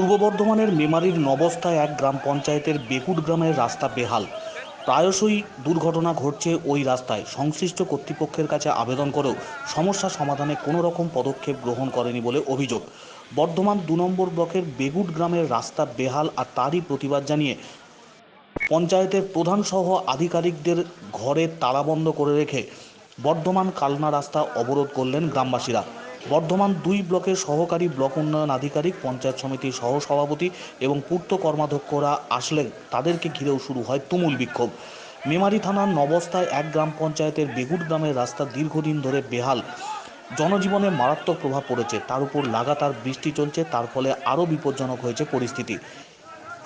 বর্ধমানের মেমারির নবস্থায় এক গ্রাম পঞ্চায়েতের বেকুট গ্রামের রাস্তা বেহাল। প্রায়শই দুর্ঘটনা ঘটছে ওই রাস্তায়। সংশ্লিষ্ট কর্তৃপক্ষের কাছে আবেদন করেও সমস্যা সমাধানে কোনো রকম পদক্ষেপ গ্রহণ করেনি বলে অভিযোগ। বর্ধমান দু নম্বর ব্লকের বেগুট গ্রামের রাস্তা বেহাল আর তারই প্রতিবাদ জানিয়ে পঞ্চায়েতের প্রধানসহ আধিকারিকদের ঘরে তালাবন্ধ করে রেখে বর্ধমান কালনা রাস্তা অবরোধ করলেন গ্রামবাসীরা। বর্ধমান দুই ব্লকের সহকারী ব্লক উন্নয়ন আধিকারিক, পঞ্চায়েত সমিতির সহসভাপতি এবং পূর্ত কর্মাধ্যক্ষরা আসলেন। তাদেরকে ঘিরেও শুরু হয় তুমুল বিক্ষোভ। মেমারি থানার নবস্থায় এক গ্রাম পঞ্চায়েতের বেগুট গ্রামের রাস্তা দীর্ঘদিন ধরে বেহাল। জনজীবনে মারাত্মক প্রভাব পড়েছে। তার উপর লাগাতার বৃষ্টি চলছে। তার ফলে আরও বিপজ্জনক হয়েছে পরিস্থিতি।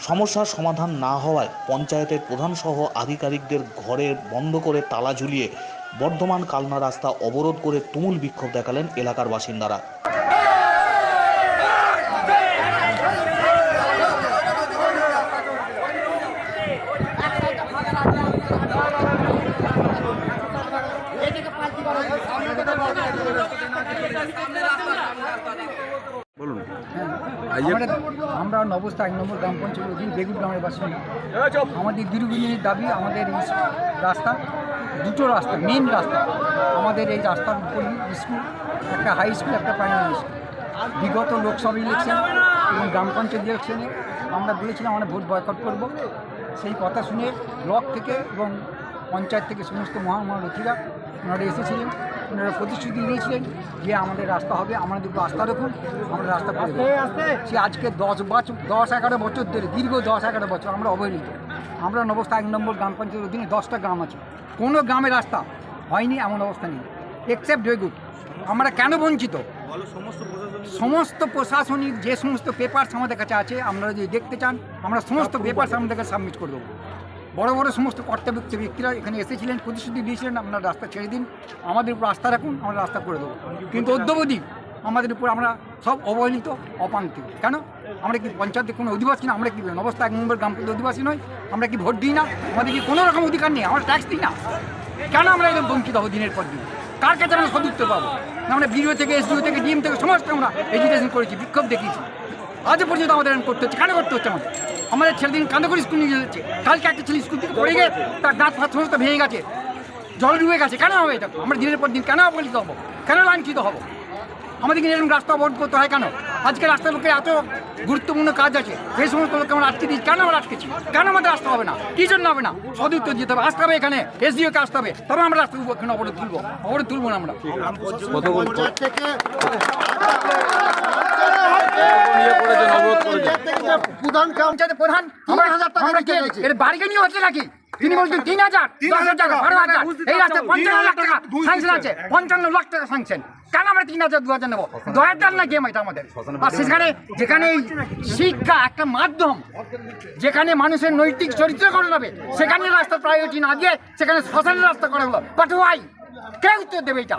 সমস্যার সমাধান না হওয়ায় পঞ্চায়েতের প্রধানসহ আধিকারিকদের ঘরে বন্ধ করে তালা ঝুলিয়ে বর্ধমান কালনা রাস্তা অবরোধ করে তুমুল বিক্ষোভ দেখালেন এলাকার বাসিন্দারা। বলুন। আমরা নবস্থা এক নম্বর গ্রাম পঞ্চায়েত অধীন বেগুন গ্রামের বাসিন্দা। আমাদের দীর্ঘদিনের দাবি আমাদের এই রাস্তা দুটো রাস্তা মেন রাস্তা। আমাদের এই রাস্তার উপরই স্কুল একটা হাই স্কুল একটা প্রাইমারি স্কুল বিগত লোকসভা ইলেকশন এবং গ্রাম পঞ্চায়েত ইলেকশনে আমরা বলেছিলাম আমরা ভোট বয়কট করব। সেই কথা শুনে ব্লক থেকে এবং পঞ্চায়েত থেকে সমস্ত মহামহারথীরা ওনারা এসেছিলেন। ওনারা প্রতিশ্রুতি দিয়েছিলেন যে আমাদের রাস্তা হবে আমাদের উপর আস্থা রাখুন আমরা রাস্তা করে। সে আজকে দশ বছর দশ এগারো বছর ধরে দীর্ঘ দশ এগারো বছর আমরা অবহেলিত। আমরা নবস্থা এক নম্বর গ্রাম পঞ্চায়েতের অধীনে দশটা গ্রাম আছে। কোনো গ্রামে রাস্তা হয়নি এমন অবস্থা নেই। এক্সেপ্ট ডেগুট আমরা কেন বঞ্চিত? সমস্ত প্রশাসনিক যে সমস্ত পেপারস আমাদের কাছে আছে আপনারা যদি দেখতে চান আমরা সমস্ত পেপারস আমাদের কাছে সাবমিট করে দেবো। বড় বড় সমস্ত কর্তব্যক্ত ব্যক্তিরা এখানে এসেছিলেন প্রতিশ্রুতি দিয়েছিলেন, আপনার রাস্তা ছেড়ে দিন। আমাদের উপর আস্থা রাখুন, আমরা রাস্তা করে দেবো। কিন্তু অদ্যবধি আমাদের উপর আমরা সব অবহেলিত অপাঙ্কিত কেন? আমরা কি পঞ্চায়েতের কোনো অধিবাসী না? আমরা কি অবস্থা এক নম্বর গ্রাম পঞ্চায়েত অধিবাসী নয় আমরা কি ভোট দিই না? আমাদের কি কোনো রকম অধিকার নেই? আমরা ট্যাক্স দিই না? কেন আমরা এরকম বঞ্চিত হব দিনের পর দিন? কার কাছে আমরা সদুত্তর পাবো? আমরা বিডিও থেকে, এসডিও থেকে, ডিএম থেকে, সমস্ত আমরা এডুকেশন করেছি, বিক্ষোভ দেখিয়েছি। আজও পর্যন্ত আমাদের এরকম করতে হচ্ছে। কেন করতে হচ্ছে আমাদের? আমাদের ছেলেদিন কান্দে করে স্কুল নিয়ে যাচ্ছে। কালকে একটা ছেলে স্কুল থেকে পড়ে গিয়ে তার দাঁত ফাত সমস্ত ভেঙে গেছে। জল ডুবে গেছে। কেন হবে এটা? আমরা দিনের পর দিন কেন অপমানিত হব? কেন লাঞ্ছিত হব? আমাদেরকে এরকম রাস্তা অবরোধ করতে হয় কেন? আজকে রাস্তার লোকে এত গুরুত্বপূর্ণ কাজ আছে। সেই সমস্ত লোককে আমরা আটকে দিই কেন আমরা আটকেছি? কেন আমাদের আসতে হবে না? কি জন্য হবে না? সদুত্তর দিতে হবে। আসতে হবে এখানে। এসডিও কে আসতে হবে। তবে আমরা রাস্তা এখানে অবরোধ তুলবো। অবরোধ তুলবো না আমরা। করেছেন অবরোধ করেছেন প্রধান পঞ্চায়েতের প্রধান। আমরা আমরা কি? এর বাড়িকে হচ্ছে নাকি? তিনি বলছেন তিন হাজার দশ হাজার বারো হাজার। এই রাস্তায় পঞ্চান্ন লাখ টাকা স্যাংশন আছে। পঞ্চান্ন লাখ টাকা স্যাংশন কেন আমরা তিন হাজার দু হাজার নেব? দয়ার দাল না গেম এটা আমাদের। আর সেখানে যেখানে শিক্ষা একটা মাধ্যম যেখানে মানুষের নৈতিক চরিত্র গঠন হবে সেখানে রাস্তা প্রায়োরিটি না দিয়ে সেখানে শ্মশানের রাস্তা করা হলো। বাট ওয়াই কে উত্তর দেবে এটা?